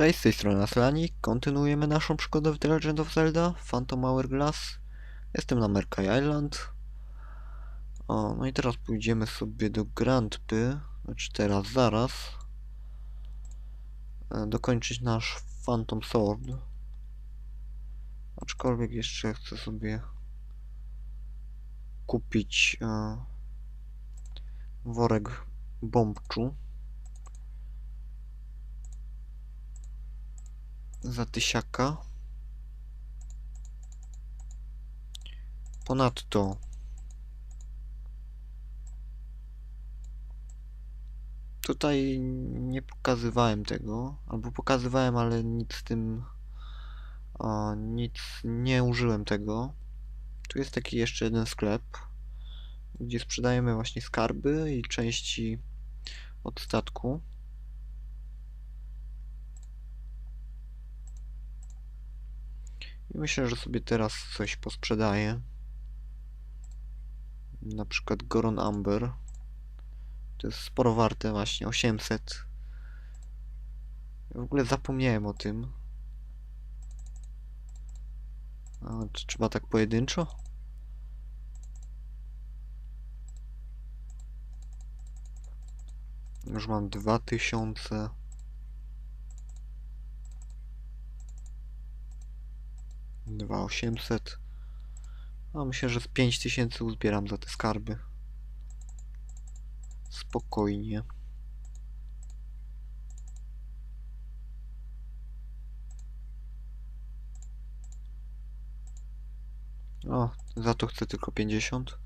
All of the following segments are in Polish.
Cześć, z tej strony Aslanik. Kontynuujemy naszą przygodę w The Legend of Zelda Phantom Hourglass. Jestem na Merkai Island. O, no i teraz pójdziemy sobie do Grandpy. Znaczy teraz, zaraz. E, Dokończyć nasz Phantom Sword. Aczkolwiek jeszcze chcę sobie kupić e, worek bombczu. Za tysiaka. Ponadto tutaj nie pokazywałem tego, albo pokazywałem, ale nic z tym a, nic nie użyłem tego. Tu jest taki jeszcze jeden sklep, gdzie sprzedajemy właśnie skarby i części od statku. I myślę, że sobie teraz coś posprzedaję. Na przykład Goron Amber. To jest sporo warte właśnie, 800. Ja w ogóle zapomniałem o tym. A, czy trzeba tak pojedynczo? Już mam 2000. Dwa osiemset. A myślę, że z 5000 uzbieram za te skarby. Spokojnie. O, za to chcę tylko 50.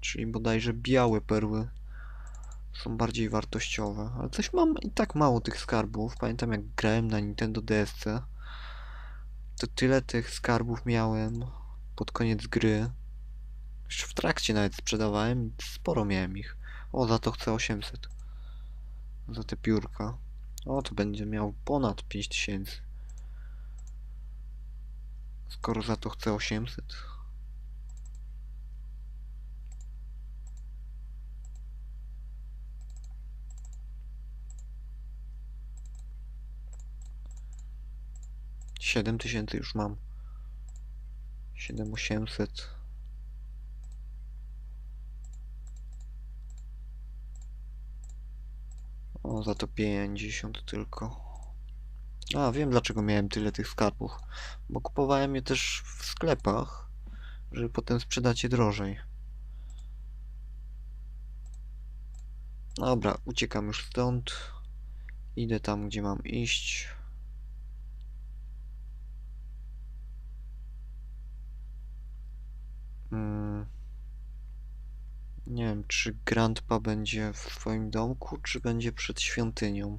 Czyli bodajże białe perły są bardziej wartościowe. Ale coś mam i tak mało tych skarbów. Pamiętam jak grałem na Nintendo DSC. To tyle tych skarbów miałem pod koniec gry. Jeszcze w trakcie nawet sprzedawałem sporo miałem ich. O, za to chcę 800. Za te piórka. O, to będzie miał ponad 5000. Skoro za to chcę 800. Siedem tysięcy już mam. Siedem osiemset. O, za to 50 tylko. A, wiem dlaczego miałem tyle tych skarbów. Bo kupowałem je też w sklepach, żeby potem sprzedać je drożej. Dobra, uciekam już stąd. Idę tam, gdzie mam iść. Mm. Nie wiem, czy Grandpa będzie w swoim domku, czy będzie przed świątynią.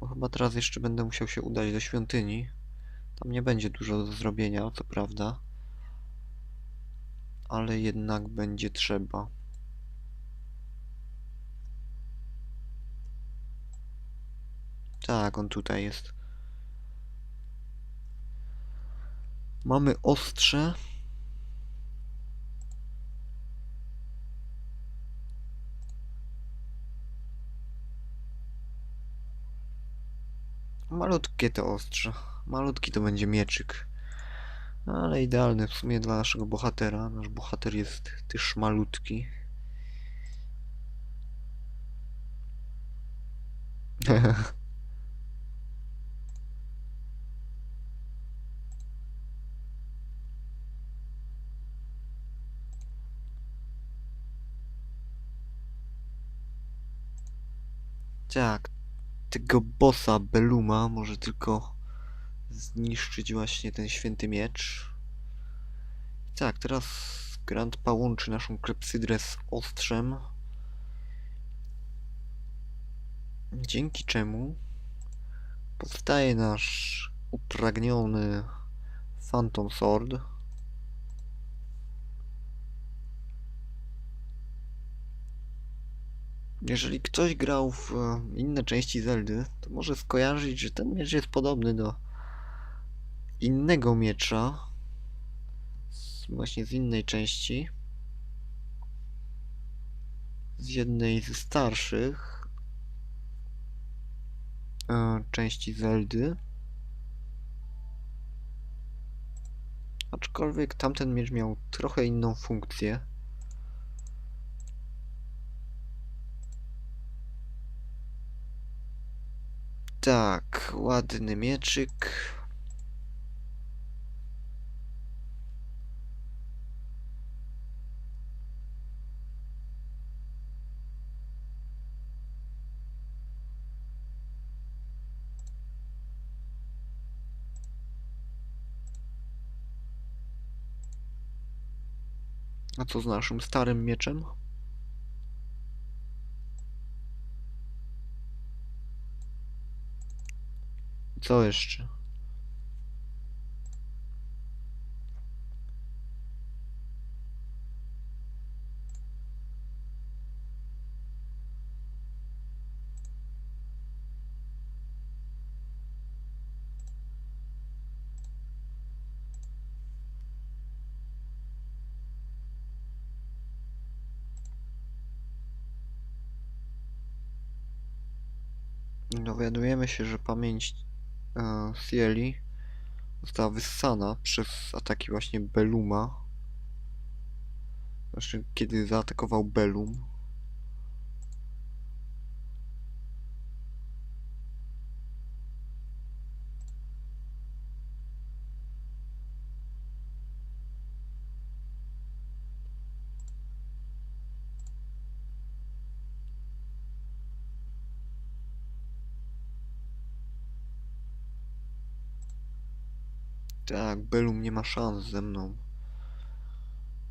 Bo chyba teraz jeszcze będę musiał się udać do świątyni. Tam nie będzie dużo do zrobienia, co prawda. Ale jednak będzie trzeba. Tak, on tutaj jest. Mamy ostrze. Malutkie to ostrze. Malutki to będzie mieczyk. Ale idealny w sumie dla naszego bohatera. Nasz bohater jest też malutki. Tak, tego bossa Beluma może tylko zniszczyć właśnie ten święty miecz. Tak, teraz Grandpa łączy naszą klepsydrę z ostrzem. Dzięki czemu powstaje nasz upragniony Phantom Sword. Jeżeli ktoś grał w e, inne części Zeldy, to może skojarzyć, że ten miecz jest podobny do innego miecza, właśnie z innej części. z jednej ze starszych e, części Zeldy. Aczkolwiek tamten miecz miał trochę inną funkcję. Tak, ładny mieczyk. A co z naszym starym mieczem? Co jeszcze? Dowiadujemy się, że pamięć e, Cieli została wyssana przez ataki właśnie Beluma. Znaczy, kiedy zaatakował Belum. Tak, Belum nie ma szans ze mną.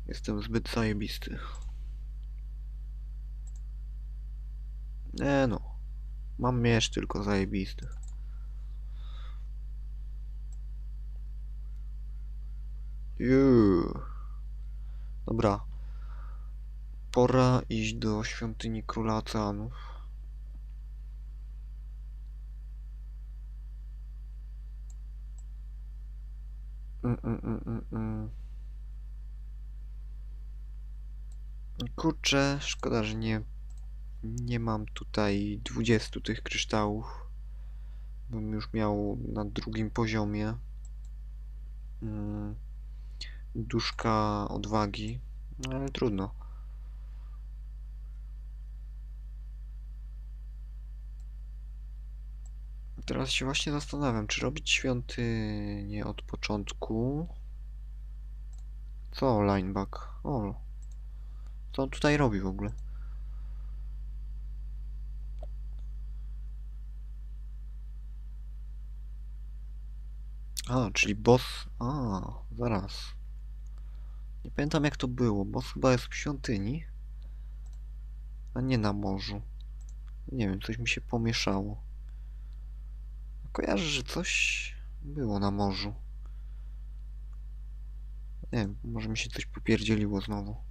Jestem zbyt zajebisty. Nie no. Mam miecz tylko zajebisty. Juu. Dobra. Pora iść do świątyni Króla Oceanów. Mm, mm, mm, mm, mm. Kurczę, szkoda, że nie, nie mam tutaj 20 tych kryształów. Bym już miał na drugim poziomie. Mm, duszka odwagi, ale trudno. Teraz się właśnie zastanawiam, czy robić świątynię od początku. Co lineback? O, co on tutaj robi w ogóle? A, czyli boss. A, zaraz. Nie pamiętam jak to było. Boss chyba jest w świątyni, a nie na morzu. Nie wiem, coś mi się pomieszało. Kojarzę, że coś było na morzu. Nie wiem, może mi się coś popierdzieliło znowu.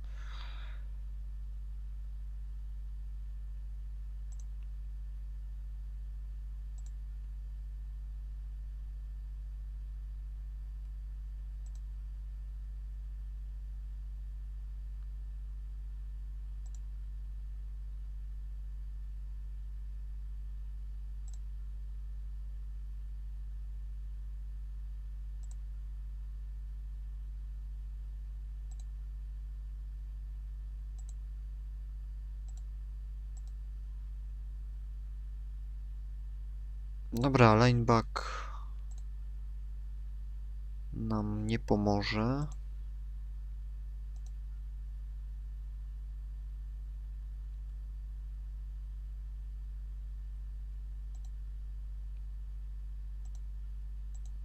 Dobra, lineback nam nie pomoże.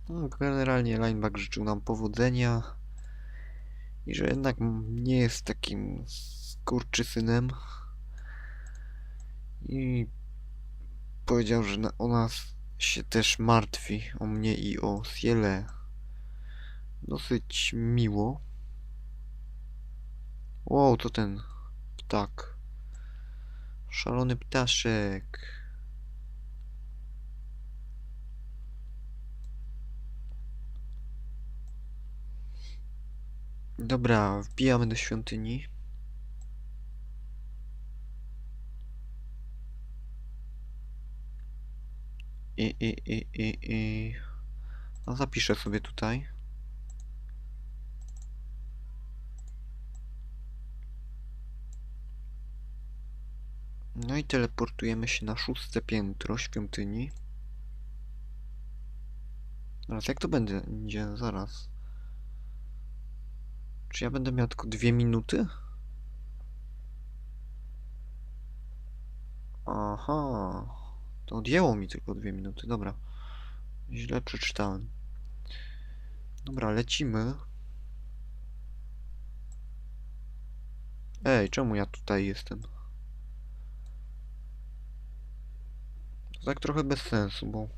No, generalnie lineback życzył nam powodzenia i że jednak nie jest takim skurczysynem i powiedział, że na, o nas się też martwi, o mnie i o Ciele. Dosyć miło. Wow, to ten ptak. Szalony ptaszek. Dobra, wbijamy do świątyni. I, i, i, i, i... No zapiszę sobie tutaj. No i teleportujemy się na szóste piętro świątyni. Zaraz, jak to będzie? Zaraz. Czy ja będę miał tylko dwie minuty? Aha. To odjęło mi tylko dwie minuty, dobra. Źle przeczytałem. Dobra, lecimy. Ej, czemu ja tutaj jestem? To tak trochę bez sensu, bo...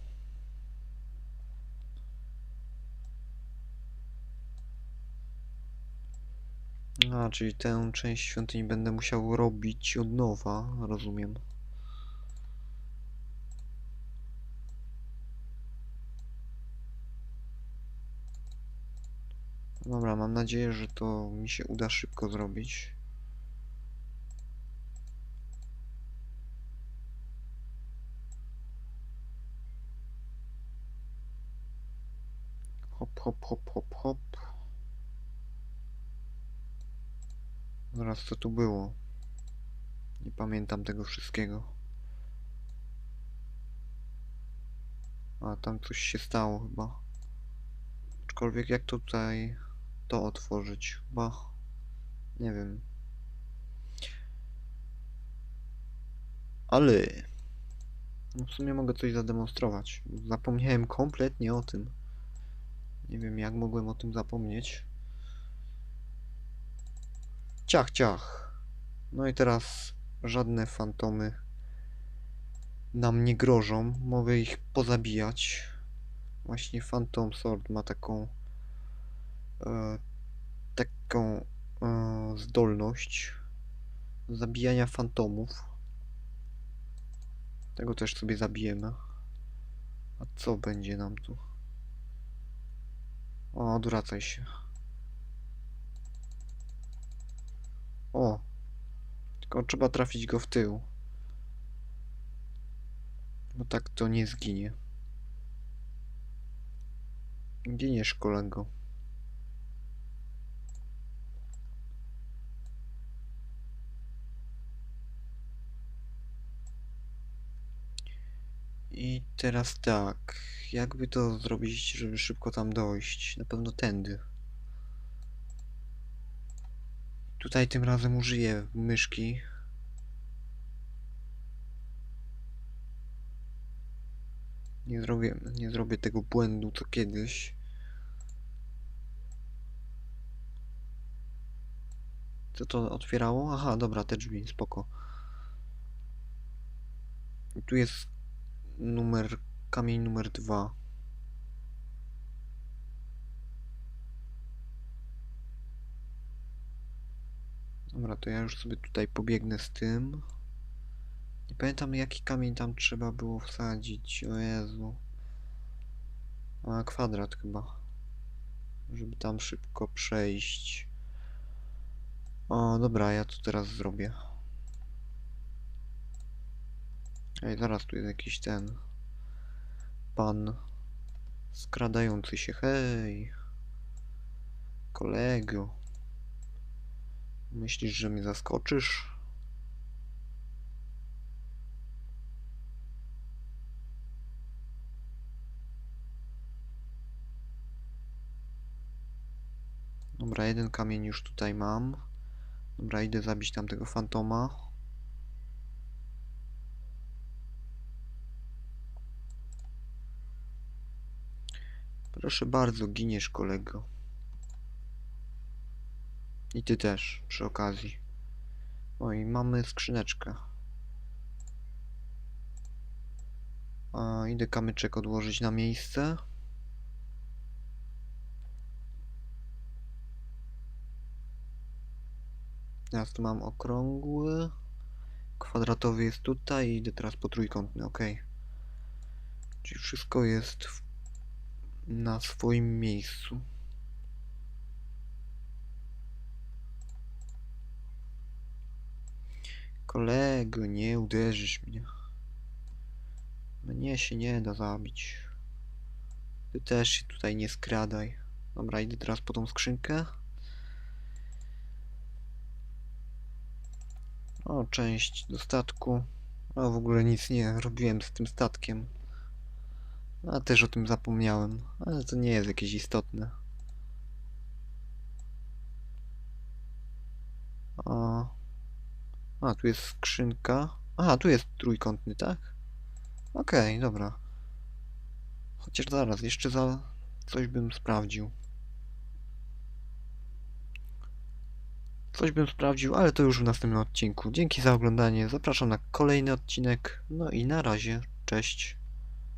A, czyli tę część świątyni będę musiał robić od nowa, rozumiem. Dobra, mam nadzieję, że to mi się uda szybko zrobić. Hop, hop, hop, hop, hop. Zaraz, co tu było? Nie pamiętam tego wszystkiego. A, tam coś się stało chyba. Aczkolwiek jak tutaj to otworzyć? Chyba... Nie wiem. Ale... No w sumie mogę coś zademonstrować. Zapomniałem kompletnie o tym. Nie wiem jak mogłem o tym zapomnieć. Ciach, ciach. No i teraz żadne fantomy nam nie grożą. Mogę ich pozabijać. Właśnie Phantom Sword ma taką taką e, zdolność zabijania fantomów. Tego też sobie zabijemy. A co będzie nam tu? O, odwracaj się. O! Tylko trzeba trafić go w tył. Bo tak to nie zginie. Giniesz, kolego. I teraz tak, jakby to zrobić, żeby szybko tam dojść? Na pewno tędy. Tutaj tym razem użyję myszki. Nie zrobię, nie zrobię tego błędu co kiedyś. Co to otwierało? Aha, dobra, te drzwi, spoko. Tu jest numer, kamień numer dwa. Dobra, to ja już sobie tutaj pobiegnę z tym. Nie pamiętam jaki kamień tam trzeba było wsadzić, o Jezu. A, kwadrat chyba. Żeby tam szybko przejść. O, dobra, ja to teraz zrobię. Ej, zaraz tu jest jakiś ten... Pan... Skradający się, hej! Kolego. Myślisz, że mnie zaskoczysz? Dobra, jeden kamień już tutaj mam. Dobra, idę zabić tamtego fantoma. Proszę bardzo, giniesz kolego. I ty też, przy okazji. O, i mamy skrzyneczkę. A, idę kamyczek odłożyć na miejsce. Teraz tu mam okrągły. Kwadratowy jest tutaj i idę teraz po trójkątny, ok. Czyli wszystko jest w, na swoim miejscu. Kolego, nie uderzysz mnie. Mnie się nie da zabić. Ty też się tutaj nie skradaj. Dobra, idę teraz po tą skrzynkę. O, część do statku. O, w ogóle nic nie robiłem z tym statkiem. A też o tym zapomniałem, ale to nie jest jakieś istotne. O. A, tu jest skrzynka. Aha, tu jest trójkątny, tak? Okej, dobra. Chociaż zaraz, jeszcze za coś bym sprawdził. Coś bym sprawdził, ale to już w następnym odcinku. Dzięki za oglądanie, zapraszam na kolejny odcinek. No i na razie, cześć.